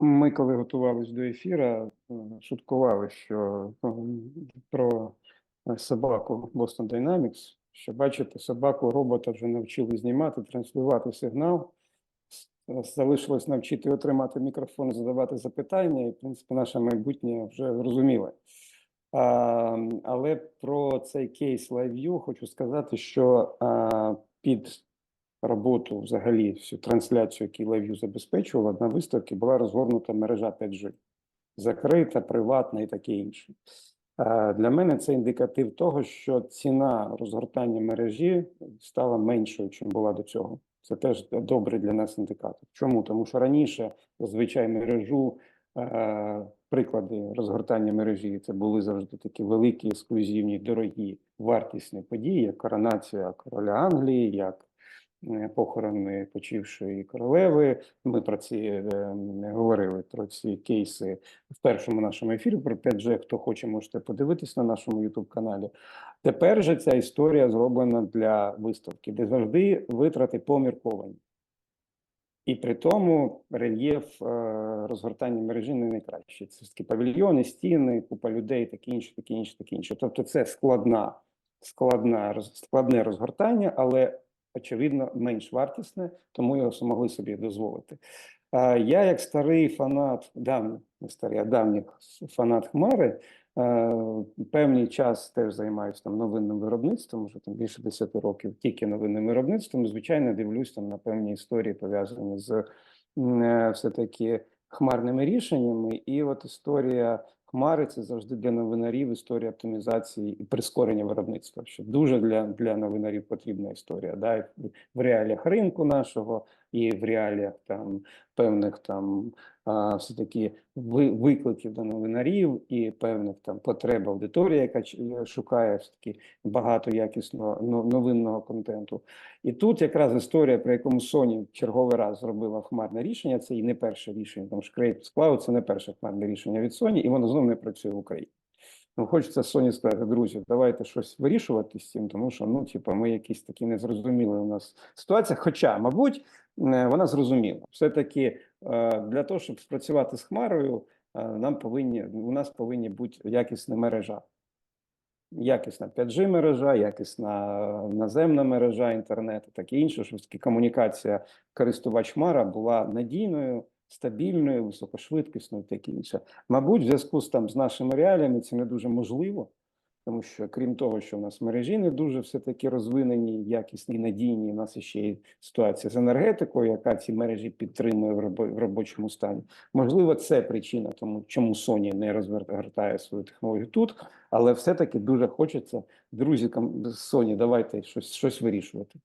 Ми, коли готувалися до ефіру, шуткували, що ну, про е, собаку Boston Dynamics, що бачите, собаку робота вже навчили знімати, транслювати сигнал. Залишилось навчити отримати мікрофон, задавати запитання, і, в принципі, наше майбутнє вже зрозуміле. А, але про цей кейс LiveView хочу сказати, що а, під роботу взагалі всю трансляцію, яку LiveView забезпечувала, на виставці була розгорнута мережа 5G. Закрита, приватна і таке інше. Для мене це індикатив того, що ціна розгортання мережі стала меншою, ніж була до цього. Це теж добрий для нас індикатор. Чому? Тому що раніше зазвичай мережу, приклади розгортання мережі, це були завжди такі великі, ексклюзивні, дорогі, вартісні події, як коронація короля Англії, як похорони почившої королеви. Ми про ці е, говорили про ці кейси в першому нашому ефірі. Про 5G, хто хоче, можете подивитись на нашому youtube каналі. Тепер же ця історія зроблена для виставки, де завжди витрати помірковані. І при тому рельєф е, розгортання мережі не найкращий. Це такі павільйони, стіни, купа людей, таке інше, таке інше, таке інше. Тобто це складна, складна, складне розгортання, але очевидно менш вартісне, тому його змогли собі дозволити. Я, як старий фанат, давній, не старий, а давній фанат Хмари, е, певний час теж займаюся там новинним виробництвом, вже там більше 10 років тільки новинним виробництвом. Звичайно, дивлюсь там на певні історії, пов'язані з е, все-таки хмарними рішеннями. І от історія хмари це завжди для новинарів історія оптимізації і прискорення виробництва, що дуже для, для новинарів потрібна історія. Да? в- реаліях ринку нашого і в реаліях там певних там а, все-таки викликів до новинарів і певних там потреб аудиторії, яка шукає все-таки багато якісного новинного контенту. І тут якраз історія, про якому Sony черговий раз зробила хмарне рішення, це і не перше рішення, тому що Creative Cloud – це не перше хмарне рішення від Sony, і воно знову не працює в Україні. Ну, хочеться Sony сказати, друзі, давайте щось вирішувати з цим, тому що ну, типу, ми якісь такі незрозуміли у нас ситуація. Хоча, мабуть, е, вона зрозуміла. Все-таки е, для того, щоб спрацювати з хмарою, е, нам повинні у нас повинні бути якісна мережа. Якісна 5G мережа, якісна наземна мережа інтернету, таке інше, щоб комунікація користувач хмара була надійною, стабільною, високошвидкісною, таке інше. Мабуть, в зв'язку з там з нашими реаліями це не дуже можливо, тому що крім того, що в нас мережі не дуже все-таки розвинені, якісні, надійні, у нас ще є ситуація з енергетикою, яка ці мережі підтримує в робо- в робочому стані. Можливо, це причина, тому чому Sony не розгортає свою технологію тут, але все-таки дуже хочеться, друзі, Sony, давайте щось, щось вирішувати.